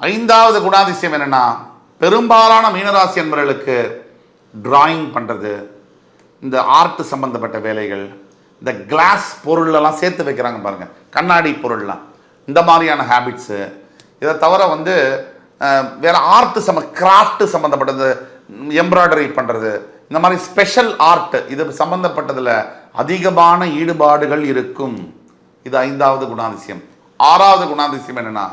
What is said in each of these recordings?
ஐந்தாவது குணாதிசயம் என்னென்னா பெரும்பாலான மீனராசி என்பவர்களுக்கு டிராயிங் பண்ணுறது இந்த ஆர்ட் சம்பந்தப்பட்ட வேலைகள் இந்த கிளாஸ் பொருளெல்லாம் சேர்த்து வைக்கிறாங்க பாருங்கள் கண்ணாடி பொருள்லாம். இந்த மாதிரியான ஹேபிட்ஸு இதை தவிர வந்து வேறு ஆர்ட் சம்ம கிராஃப்ட் சம்மந்தப்பட்டது எம்ப்ராய்டரி பண்ணுறது இந்த மாதிரி ஸ்பெஷல் ஆர்ட் இது சம்மந்தப்பட்டதில் அதிகமான ஈடுபாடுகள் இருக்கும். இது ஐந்தாவது குணாதிசயம். ஆறாவது குணாதிசயம் என்னென்னா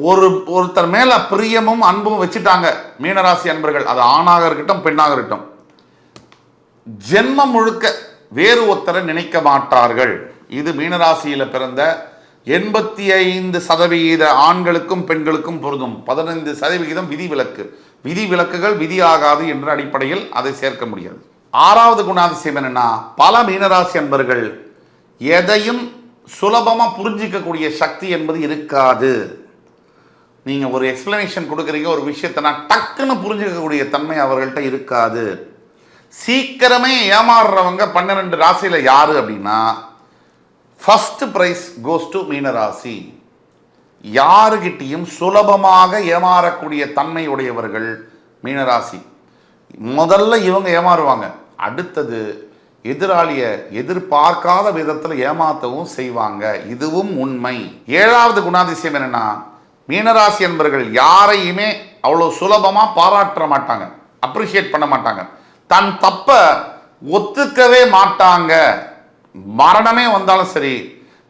ஒரு ஒருத்தர் மேல பிரியமும் அன்பும் வச்சுட்டாங்க மீனராசி அன்பர்கள். அது ஆணாக இருக்கட்டும் பெண்ணாக இருக்கட்டும். ஜென்மம் முழுக்க வேறு ஒருத்தரை நினைக்க மாட்டார்கள். இது மீனராசியில் பிறந்த எண்பத்தி ஐந்து சதவிகித ஆண்களுக்கும் பெண்களுக்கும் பொருந்தும். பதினைந்து சதவிகிதம் விதிவிலக்கு. விதிவிலக்குகள் விதியாகாது என்ற அடிப்படையில் அதை சேர்க்க முடியாது. ஆறாவது குணாதிசயம் என்னன்னா பல மீனராசி அன்பர்கள் எதையும் சுலபமாக புரிஞ்சிக்கக்கூடிய சக்தி என்பது இருக்காது. நீங்கள் ஒரு எக்ஸ்ப்ளனேஷன் கொடுக்குறீங்க ஒரு விஷயத்தை நான் டக்குன்னு புரிஞ்சுக்கக்கூடிய தன்மை அவர்கள்ட்ட இருக்காது. சீக்கிரமே ஏமாறுறவங்க பன்னிரெண்டு ராசியில் யார் அப்படின்னா ஃபர்ஸ்ட் ப்ரைஸ் கோஸ் டு மீனராசி. யாருகிட்டையும் சுலபமாக ஏமாறக்கூடிய தன்மை உடையவர்கள் மீனராசி. முதல்ல இவங்க ஏமாறுவாங்க. அடுத்தது எதிராளியை எதிர்பார்க்காத விதத்தில் ஏமாத்தவும் செய்வாங்க. இதுவும் உண்மை. ஏழாவது குணாதிசயம் என்னென்னா மீனராசி என்பர்கள் யாரையுமே அவ்வளோ சுலபமாக பாராட்ட மாட்டாங்க அப்ரிஷியேட் பண்ண மாட்டாங்க. தன் தப்பை ஒத்துக்கவே மாட்டாங்க. மரணமே வந்தாலும் சரி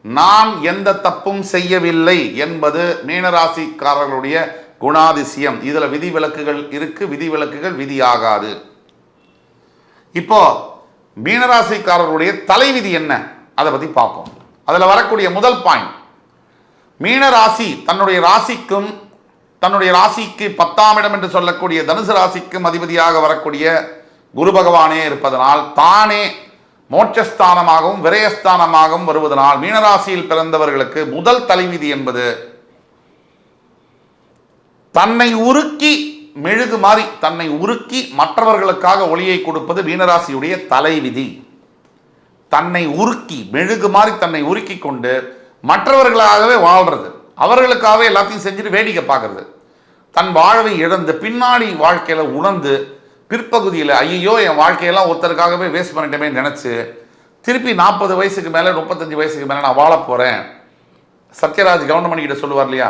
நான் எந்த தப்பும் செய்யவில்லை என்பது மீனராசிக்காரர்களுடைய குணாதிசயம். இதில் விதிவிலக்குகள் இருக்கு விதிவிலக்குகள் விதியாகாது. இப்போ மீனராசிக்காரர்களுடைய தலைவிதி என்ன? அதை பற்றி பார்ப்போம். அதில் வரக்கூடிய முதல் பாயிண்ட் மீனராசி தன்னுடைய ராசிக்கும் தன்னுடைய ராசிக்கு பத்தாம் இடம் என்று சொல்லக்கூடிய தனுசு ராசிக்கும் அதிபதியாக வரக்கூடிய குரு பகவானே இருப்பதனால் தானே மோட்சஸ்தானமாகவும் விரயஸ்தானமாகவும் வருவதனால் மீனராசியில் பிறந்தவர்களுக்கு முதல் தலைவிதி என்பது தன்னை உருக்கி மெழுகு மாறி தன்னை உருக்கி மற்றவர்களுக்காக ஒளியை கொடுப்பது மீனராசியுடைய தலைவிதி. தன்னை உருக்கி மெழுகு மாறி தன்னை உருக்கி கொண்டு மற்றவர்களாகவே வாழ்றது. அவர்களுக்காகவே எல்லாத்தையும் செஞ்சுட்டு வேடிக்கை பார்க்கறது. தன் வாழ்வை இழந்து பின்னாடி வாழ்க்கையில் உணர்ந்து பிற்பகுதியில் ஐயோ என் வாழ்க்கையெல்லாம் ஒருத்தருக்காகவே வேஸ்ட் பண்ணிட்டோமே நினச்சி திருப்பி நாற்பது வயசுக்கு மேலே முப்பத்தஞ்சு வயசுக்கு மேலே நான் வாழ போகிறேன் சத்யராஜ் கவுண்டமணி கிட்ட சொல்லுவார் இல்லையா?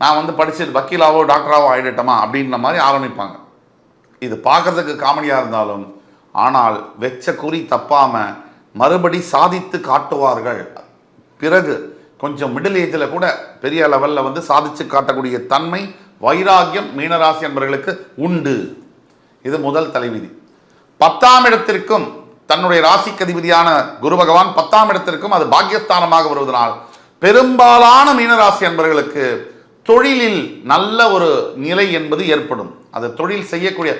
நான் வந்து படிச்சு வக்கீலாவோ டாக்டராவோ ஆயிடட்டமா? அப்படின்ற மாதிரி ஆரம்பிப்பாங்க. இது பார்க்கறதுக்கு காமெடியாக இருந்தாலும் ஆனால் வெச்ச குறி தப்பாமல் மறுபடி சாதித்து காட்டுவார்கள். பிறகு கொஞ்சம் மிடில் ஏஜில் கூட பெரிய லெவலில் வந்து சாதிச்சு காட்டக்கூடிய தன்மை வைராகியம் மீனராசி என்பவர்களுக்கு உண்டு. இது முதல் தலைவிதி. பத்தாம் இடத்திற்கும் தன்னுடைய ராசிக்கு அதிபதியான குரு பகவான் பத்தாம் இடத்திற்கும் அது பாக்கியஸ்தானமாக வருவதனால் பெரும்பாலான மீனராசி என்பவர்களுக்கு தொழிலில் நல்ல ஒரு நிலை என்பது ஏற்படும். அது தொழில் செய்யக்கூடிய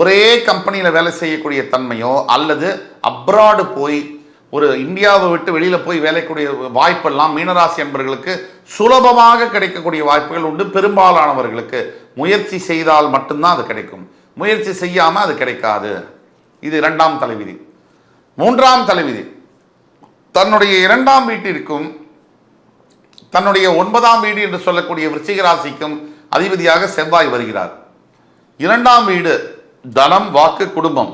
ஒரே கம்பெனியில் வேலை செய்யக்கூடிய தன்மையோ அல்லது அப்ராடு போய் ஒரு இந்தியாவை விட்டு வெளியில் போய் வேலைக்கூடிய வாய்ப்பெல்லாம் மீனராசி என்பவர்களுக்கு சுலபமாக கிடைக்கக்கூடிய வாய்ப்புகள் உண்டு. பெரும்பாலானவர்களுக்கு முயற்சி செய்தால் மட்டும்தான் அது கிடைக்கும். முயற்சி செய்யாமல் அது கிடைக்காது. இது இரண்டாம் தலைவிதி. மூன்றாம் தலைவிதி. தன்னுடைய இரண்டாம் வீட்டிற்கும் தன்னுடைய ஒன்பதாம் வீடு என்று சொல்லக்கூடிய விருச்சிக ராசிக்கும் அதிபதியாக செவ்வாய் வருகிறார். இரண்டாம் வீடு தனம் வாக்கு குடும்பம்.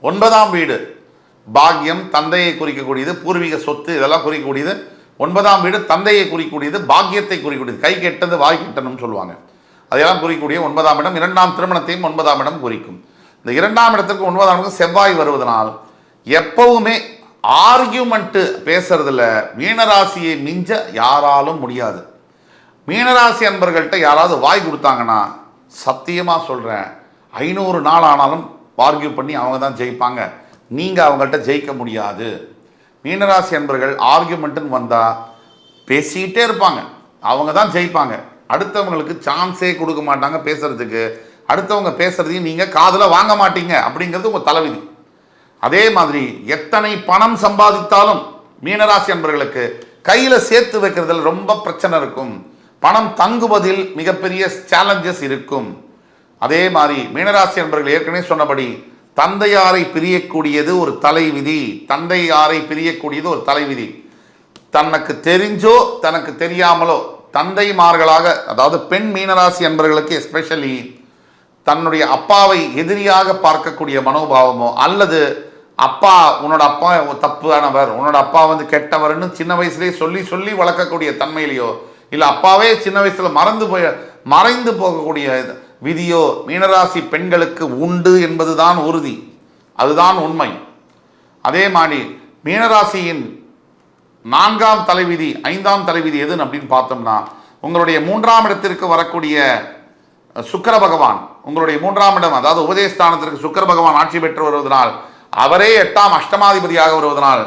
ஒன்பதாம் வீடு பாக்கியம் தந்தையை குறிக்கக்கூடியது பூர்வீக சொத்து இதெல்லாம் குறிக்கக்கூடியது. ஒன்பதாம் வீடு தந்தையை குறிக்கக்கூடியது பாக்கியத்தை குறிக்கக்கூடியது. கை கெட்டது வாய் கெட்டணும்னு சொல்லுவாங்க. அதையெல்லாம் குறிக்கக்கூடிய ஒன்பதாம் இடம் இரண்டாம் திருமணத்தையும் ஒன்பதாம் இடம் குறிக்கும். இந்த இரண்டாம் இடத்திற்கு ஒன்பதாம் இடம் செவ்வாய் வருவதனால் எப்பவுமே ஆர்கியூமெண்ட்டு பேசுறதுல மீனராசியை மிஞ்ச யாராலும் முடியாது. மீனராசி அன்பர்கள்ட்ட யாராவது வாய் கொடுத்தாங்கன்னா சத்தியமாக சொல்கிறேன் ஐநூறு நாள் ஆனாலும் ஆர்கியூ பண்ணி அவங்க தான் ஜெயிப்பாங்க. நீங்கள் அவங்கள்ட்ட ஜெயிக்க முடியாது. மீனராசி அன்பர்கள் ஆர்கியூமெண்ட்டுன்னு வந்தால் பேசிக்கிட்டே இருப்பாங்க. அவங்க தான் ஜெயிப்பாங்க. அடுத்தவங்களுக்கு சான்ஸே கொடுக்க மாட்டாங்க பேசுகிறதுக்கு அடுத்தவங்க பேசுகிறதையும் நீங்கள் காதில் வாங்க மாட்டீங்க அப்படிங்கிறது உங்கள் தலைவிதி. அதே மாதிரி எத்தனை பணம் சம்பாதித்தாலும் மீனராசி அன்பர்களுக்கு கையில் சேர்த்து வைக்கிறதுல ரொம்ப பிரச்சனை இருக்கும். பணம் தங்குவதில் மிகப்பெரிய சேலஞ்சஸ் இருக்கும். அதே மாதிரி மீனராசி அன்பர்கள் ஏற்கனவே சொன்னபடி தந்தையாரை பிரியக்கூடியது ஒரு தலைவிதி. தந்தையாரை பிரியக்கூடியது ஒரு தலைவிதி. தனக்கு தெரிஞ்சோ தனக்கு தெரியாமலோ தந்தைமார்களாக அதாவது பெண் மீனராசி என்பர்களுக்கு எஸ்பெஷலி தன்னுடைய அப்பாவை எதிரியாக பார்க்கக்கூடிய மனோபாவமோ அல்லது அப்பா உன்னோட அப்பா தப்பானவர் உன்னோட அப்பா வந்து கெட்டவர்னு சின்ன வயசுலேயே சொல்லி சொல்லி வளர்க்கக்கூடிய தன்மையிலையோ இல்லை அப்பாவே சின்ன வயசில் மறந்து போய் மறைந்து போகக்கூடிய விதியோ மீனராசி பெண்களுக்கு உண்டு என்பதுதான் உறுதி. அதுதான் உண்மை. அதே மாதிரி மீனராசியின் நான்காம் தலைவிதி ஐந்தாம் தலைவிதி எதுன்னு அப்படின்னு பார்த்தோம்னா உங்களுடைய மூன்றாம் இடத்திற்கு வரக்கூடிய சுக்கர சுக்கிர பகவான் உங்களுடைய மூன்றாம் இடம் அதாவது உபதேசஸ்தானத்திற்கு சுக்கர பகவான் ஆட்சி பெற்று வருவதனால் அவரே எட்டாம் அஷ்டமாதிபதியாக வருவதனால்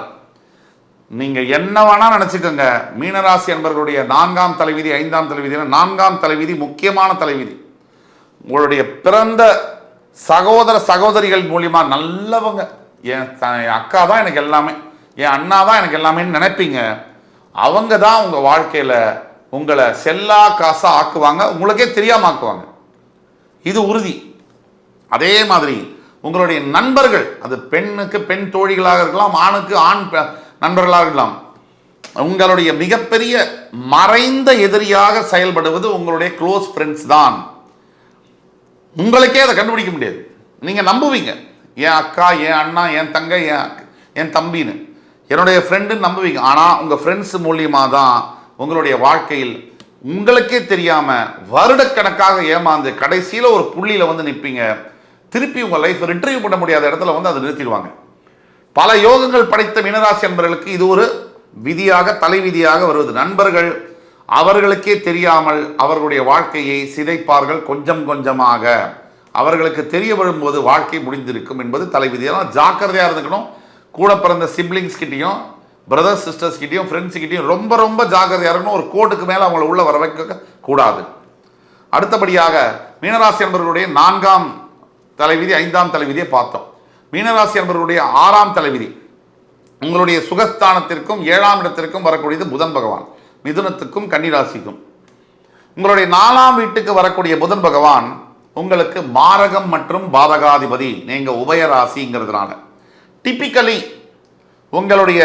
நீங்கள் என்ன வேணால் நினச்சிக்கோங்க. மீனராசி என்பவர்களுடைய நான்காம் தலைவிதி ஐந்தாம் தலைவிதி நான்காம் தலைவிதி முக்கியமான தலைவிதி. உங்களுடைய பிறந்த சகோதர சகோதரிகள் மூலியமாக நல்லவங்க. என் என் அக்கா தான் எனக்கு எல்லாமே. என் அண்ணா தான் எனக்கு எல்லாமேன்னு நினைப்பீங்க. அவங்க தான் உங்கள் வாழ்க்கையில் உங்களை செல்லா காசாக ஆக்குவாங்க. உங்களுக்கே தெரியாம ஆக்குவாங்க இது உறுதி. அதே மாதிரி உங்களுடைய நண்பர்கள் அது பெண்ணுக்கு பெண் தோழிகளாக இருக்கலாம் ஆணுக்கு ஆண் நண்பர்களாக இருக்கலாம். உங்களுடைய மிகப்பெரிய மறைந்த எதிரியாக செயல்படுவது உங்களுடைய க்ளோஸ் ஃப்ரெண்ட்ஸ் தான். உங்களுக்கே அதை கண்டுபிடிக்க முடியாது. நீங்கள் நம்புவீங்க. என் அக்கா என் அண்ணா என் தங்க என் என் தம்பின்னு. என்னுடைய ஃப்ரெண்டுன்னு நம்புவீங்க. ஆனால் உங்கள் ஃப்ரெண்ட்ஸ் மூலியமாக தான் உங்களுடைய வாழ்க்கையில் உங்களுக்கே தெரியாமல் வருடக்கணக்காக ஏமாந்து கடைசியில் ஒரு புள்ளியில் வந்து நிற்பீங்க திருப்பி உங்கள் லைஃப் ரிட்ரீவ் பண்ண முடியாத இடத்துல வந்து அதை நிறுத்திடுவாங்க. பல யோகங்கள் படைத்த மீனராசி அன்பர்களுக்கு இது ஒரு விதியாக தலைவிதியாக வருவது. நண்பர்கள் அவர்களுக்கே தெரியாமல் அவர்களுடைய வாழ்க்கையை சிதைப்பார்கள் கொஞ்சம் கொஞ்சமாக. அவர்களுக்கு தெரிய வரும்போது வாழ்க்கை முடிந்திருக்கும் என்பது தலைவிதி. ஆனால் ஜாக்கிரதையாக இருந்துக்கணும். கூட பிறந்த சிப்ளிங்ஸ் கிட்டேயும் பிரதர்ஸ் சிஸ்டர்ஸ் கிட்டேயும் ஃப்ரெண்ட்ஸ் கிட்டேயும் ரொம்ப ரொம்ப ஜாக்கிரதையாக இருக்கணும். ஒரு கோட்டுக்கு மேலே அவங்கள உள்ள வர வைக்க கூடாது. அடுத்தபடியாக மீனராசி அன்பர்களுடைய நான்காம் தலைவிதி ஐந்தாம் தலைவிதியை பார்த்தோம். மீனராசி அன்பர்களுடைய ஆறாம் தலைவிதி. உங்களுடைய சுகஸ்தானத்திற்கும் ஏழாம் இடத்திற்கும் வரக்கூடியது புதன் பகவான். மிதுனத்துக்கும் கன்னிராசிக்கும். உங்களுடைய நாலாம் வீட்டுக்கு வரக்கூடிய புதன் பகவான் உங்களுக்கு மாரகம் மற்றும் பாதகாதிபதி நீங்கள் உபயராசிங்கிறதுனால டிப்பிக்கலி உங்களுடைய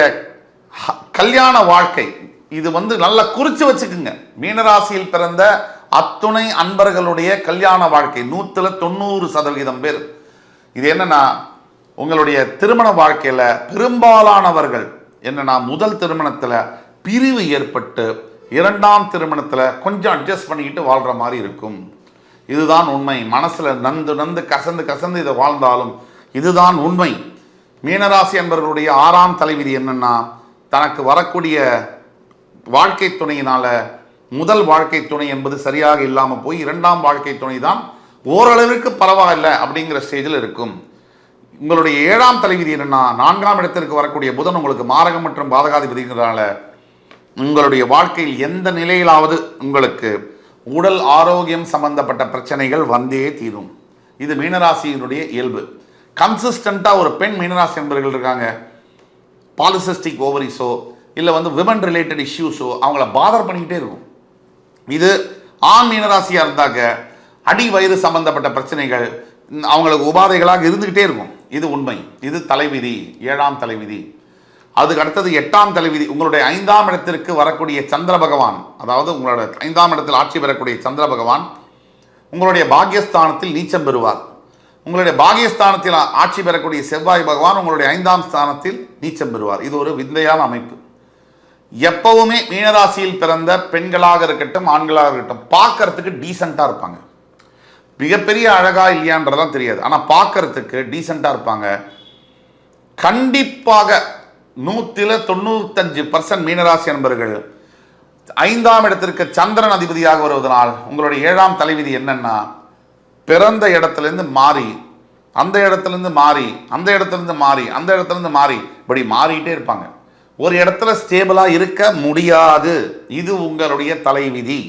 கல்யாண வாழ்க்கை இது வந்து நல்லா குறித்து வச்சுக்குங்க. மீனராசியில் பிறந்த அத்துணை அன்பர்களுடைய கல்யாண வாழ்க்கை நூற்றில் தொண்ணூறு சதவிகிதம் பேர். இது என்னன்னா உங்களுடைய திருமண வாழ்க்கையில் பெரும்பாலானவர்கள் என்னன்னா முதல் திருமணத்தில் பிரிவு ஏற்பட்டு இரண்டாம் திருமணத்தில் கொஞ்சம் அட்ஜஸ்ட் பண்ணிக்கிட்டு வாழ்கிற மாதிரி இருக்கும். இதுதான் உண்மை. மனசில் நந்து நந்து கசந்து கசந்து இதை வாழ்ந்தாலும் இதுதான் உண்மை. மீனராசி என்பவர்களுடைய ஆறாம் தலைவிதி என்னென்னா தனக்கு வரக்கூடிய வாழ்க்கை துணையினால் முதல் வாழ்க்கை துணை என்பது சரியாக இல்லாமல் போய் இரண்டாம் வாழ்க்கை துணை தான் ஓரளவிற்கு பரவாயில்லை அப்படிங்கிற ஸ்டேஜில் இருக்கும். உங்களுடைய ஏழாம் தலைவிதி என்னென்னா நான்காம் இடத்திற்கு வரக்கூடிய புதன் உங்களுக்கு மாரகம் மற்றும் பாதகாதிபதிங்கிறதால உங்களுடைய வாழ்க்கையில் எந்த நிலையிலாவது உங்களுக்கு உடல் ஆரோக்கியம் சம்பந்தப்பட்ட பிரச்சனைகள் வந்தே தீரும். இது மீனராசியினுடைய இயல்பு. கன்சிஸ்டண்ட்டாக ஒரு பெண் மீனராசி நண்பர்கள் இருக்காங்க. பாலிசிஸ்டிக் ஓவரிஸோ இல்லை வந்து விமன் ரிலேட்டட் இஷ்யூஸோ அவங்கள பாதர் பண்ணிக்கிட்டே இருக்கும். இது ஆண் மீனராசியாக இருந்தாக்க அடி வயிறு சம்பந்தப்பட்ட பிரச்சனைகள் அவங்களுக்கு உபாதைகளாக இருந்துக்கிட்டே இருக்கும். இது உண்மை. இது தலைவிதி ஏழாம் தலைவிதி. அதுக்கு அடுத்தது எட்டாம் தலைவிதி. உங்களுடைய ஐந்தாம் இடத்திற்கு வரக்கூடிய சந்திர பகவான் அதாவது உங்களோட ஐந்தாம் இடத்தில் ஆட்சி பெறக்கூடிய சந்திர பகவான் உங்களுடைய பாக்யஸ்தானத்தில் நீச்சம் பெறுவார். உங்களுடைய பாக்கியஸ்தானத்தில் ஆட்சி பெறக்கூடிய செவ்வாய் பகவான் உங்களுடைய ஐந்தாம் ஸ்தானத்தில் நீச்சம் பெறுவார். இது ஒரு விந்தையான அமைப்பு. எப்பவுமே மீனராசியில் பிறந்த பெண்களாக இருக்கட்டும் ஆண்களாக இருக்கட்டும் பார்க்கறதுக்கு டீசெண்டாக இருப்பாங்க. மிகப்பெரிய அழகா இல்லையான்றதான் தெரியாது. ஆனால் பார்க்கறதுக்கு டீசெண்டாக இருப்பாங்க. கண்டிப்பாக நூற்றில் தொண்ணூத்தஞ்சு பர்சன்ட் மீனராசி அன்பர்கள் ஐந்தாம் இடத்திற்கு சந்திரன் அதிபதியாக வருவதனால் உங்களுடைய ஏழாம் தலைவிதி என்னன்னா பிறந்த இடத்துலேருந்து மாறி அந்த இடத்துலேருந்து மாறி அந்த இடத்துலேருந்து மாறி அந்த இடத்துலேருந்து மாறி இப்படி மாறிட்டே இருப்பாங்க. ஒரு இடத்துல ஸ்டேபிளாக இருக்க முடியாது. இது உங்களுடைய தலைவிதி.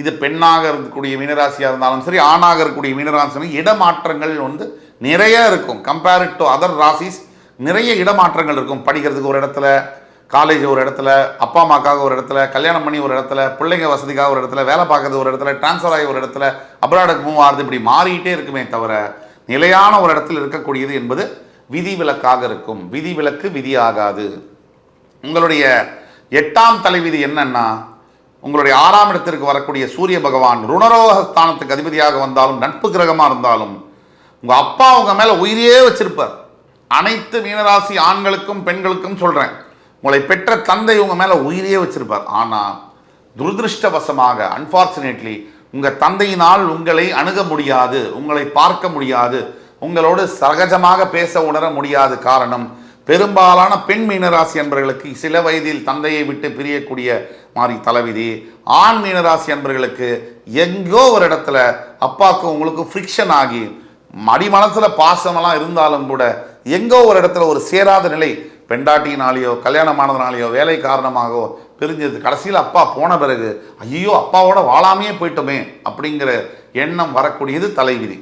இது பெண்ணாக இருக்கக்கூடிய மீனராசியாக இருந்தாலும் சரி ஆணாக இருக்கக்கூடிய மீனராசி இடமாற்றங்கள் வந்து நிறைய இருக்கும். கம்பேர்ட் டு அதர் ராசிஸ் நிறைய இடமாற்றங்கள் இருக்கும். படிக்கிறதுக்கு ஒரு இடத்துல காலேஜ் ஒரு இடத்துல அப்பா அம்மாக்காக ஒரு இடத்துல கல்யாணம் பண்ணி ஒரு இடத்துல பிள்ளைங்க வசதிக்காக ஒரு இடத்துல வேலை பார்க்கறது ஒரு இடத்துல ட்ரான்ஸ்ஃபர் ஆகி ஒரு இடத்துல அப்ராடுக்கு மூவ் ஆகுது இப்படி மாறிட்டே இருக்குமே தவிர நிலையான ஒரு இடத்துல இருக்கக்கூடியது என்பது விதி விலக்காக இருக்கும். விதி விலக்கு விதி ஆகாது உங்களுடைய எட்டாம் தலைவிதி என்னன்னா உங்களுடைய ஆறாம் இடத்திற்கு வரக்கூடிய சூரிய பகவான் ருணரோக ஸ்தானத்துக்கு அதிபதியாக வந்தாலும் நட்பு கிரகமாக இருந்தாலும் உங்கள் அப்பா உங்கள் மேலே உயிரையே வச்சிருப்பார். அனைத்து மீனராசி ஆண்களுக்கும் பெண்களுக்கும் சொல்கிறேன் உங்களை பெற்ற தந்தை உங்கள் மேலே உயிரையே வச்சிருப்பார். ஆனால் துரதிருஷ்டவசமாக அன்ஃபார்ச்சுனேட்லி உங்கள் தந்தையினால் உங்களை அணுக முடியாது உங்களை பார்க்க முடியாது உங்களோடு சகஜமாக பேச உணர முடியாது காரணம் பெரும்பாலான பெண் மீனராசி என்பவர்களுக்கு சில வயதில் தந்தையை விட்டு பிரியக்கூடிய மாதிரி தலைவிதி. ஆண் மீனராசி என்பர்களுக்கு எங்கோ ஒரு இடத்துல அப்பாவுக்கும் உங்களுக்கு ஃப்ரிக்ஷன் ஆகி மடி மனசில் பாசமெல்லாம் இருந்தாலும் கூட எங்கோ ஒரு இடத்துல ஒரு சேராத நிலை பெண்டாட்டினாலேயோ கல்யாணமானதுனாலேயோ வேலை காரணமாகவோ பிரிஞ்சது. கடைசியில் அப்பா போன பிறகு ஐயோ அப்பாவோட வாழாமையே போயிட்டோமே அப்படிங்கிற எண்ணம் வரக்கூடியது தலைவிதி.